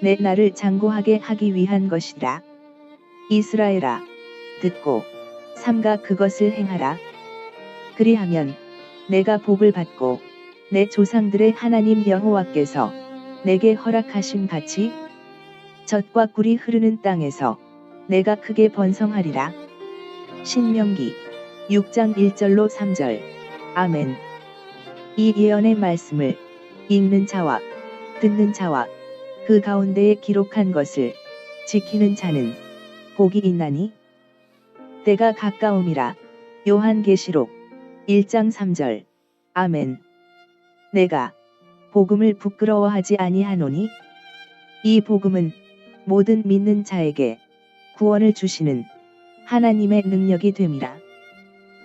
내 나를 장구하게 하기 위한 것이라 이스라엘아 듣고 삼가 그것을 행하라 그리하면 내가 복을 받고 내 조상들의 하나님 여호와께서 내게 허락하심 같이 젖과 꿀이 흐르는 땅에서 내가 크게 번성하리라. 신명기 6장 1절로 3절. 아멘. 이 예언의 말씀을 읽는 자와 듣는 자와 그 가운데에 기록한 것을 지키는 자는 복이 있나니 때가 가까움이라. 요한계시록 1장 3절. 아멘. 내가 복음을 부끄러워하지 아니하노니 이 복음은 모든 믿는 자에게 구원을 주시는 하나님의 능력이 됨이라.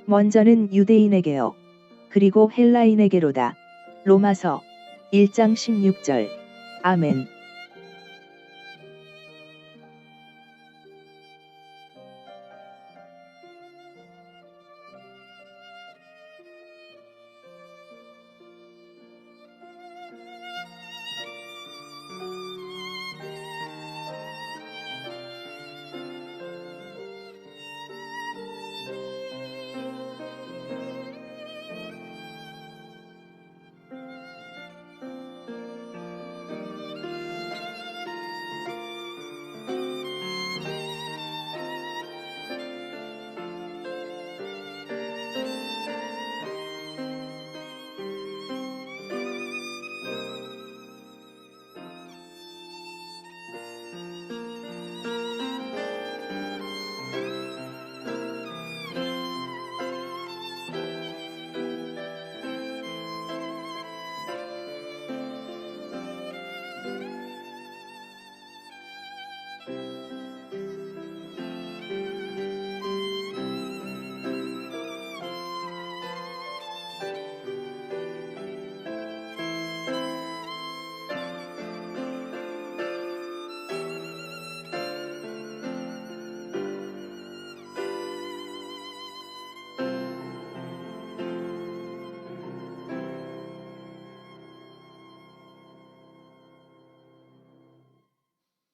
먼저는 유대인에게요. 그리고 헬라인에게로다. 로마서 1장 16절. 아멘.